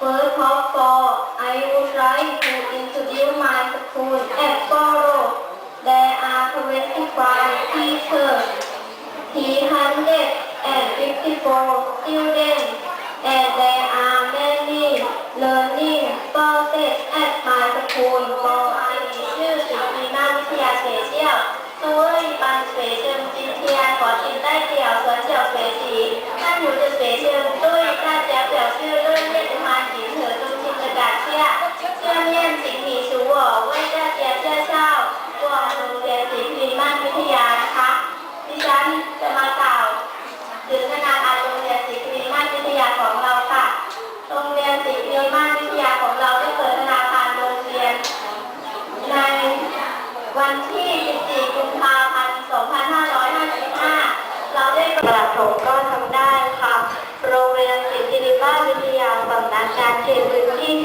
First of all, I would like to introduce my school as follows. There are 25 teachers, 354 students, and there are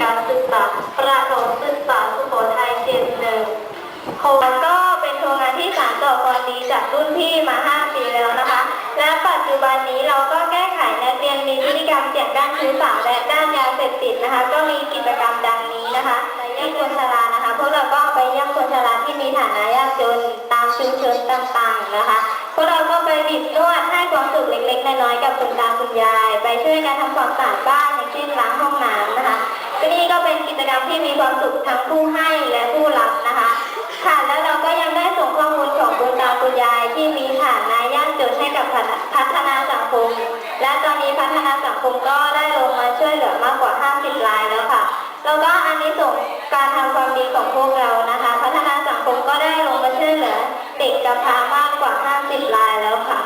การศึกษาประถมศึกษาสุโขทัยเขตหนึ่งโครงการก็เป็นโครงงานที่สานต่อความดีจากรุ่นพี่มา 5 ปีแล้วนะคะ และปัจจุบันนี้เราก็แก้ไขนักเรียนมีพฤติกรรมเสี่ยงด้านชู้สาวและด้านยาเสพติดนะคะ ก็มีกิจกรรมดังนี้นะคะไปเยี่ยมคนชรานะคะพวกเราก็ไปเยี่ยมคนชราที่มีฐานะยากจนตามชุมชนต่างๆนะคะพวกเราก็ไปบิดนวดให้ความสุขเล็กๆน้อยๆกับคุณตาคุณยาย ไปช่วยกันทำความสะอาดบ้านอย่างเช่นล้างห้องน้ำ ที่มีความสุขทั้งผู้ให้และผู้รับนะคะ ค่ะแล้วเราก็ยังได้ส่งข้อมูลของคุณตาคุณยายที่มีฐานะยากจนให้กับพัฒนาสังคม และตอนนี้พัฒนาสังคมก็ได้ลงมาช่วยเหลือมากกว่า 50รายแล้วค่ะ แล้วก็อันนี้ส่งการทำความดีของพวกเรานะคะ พัฒนาสังคมก็ได้ลงมาช่วยเหลือเด็กกำพร้ามากกว่า 50รายแล้วค่ะ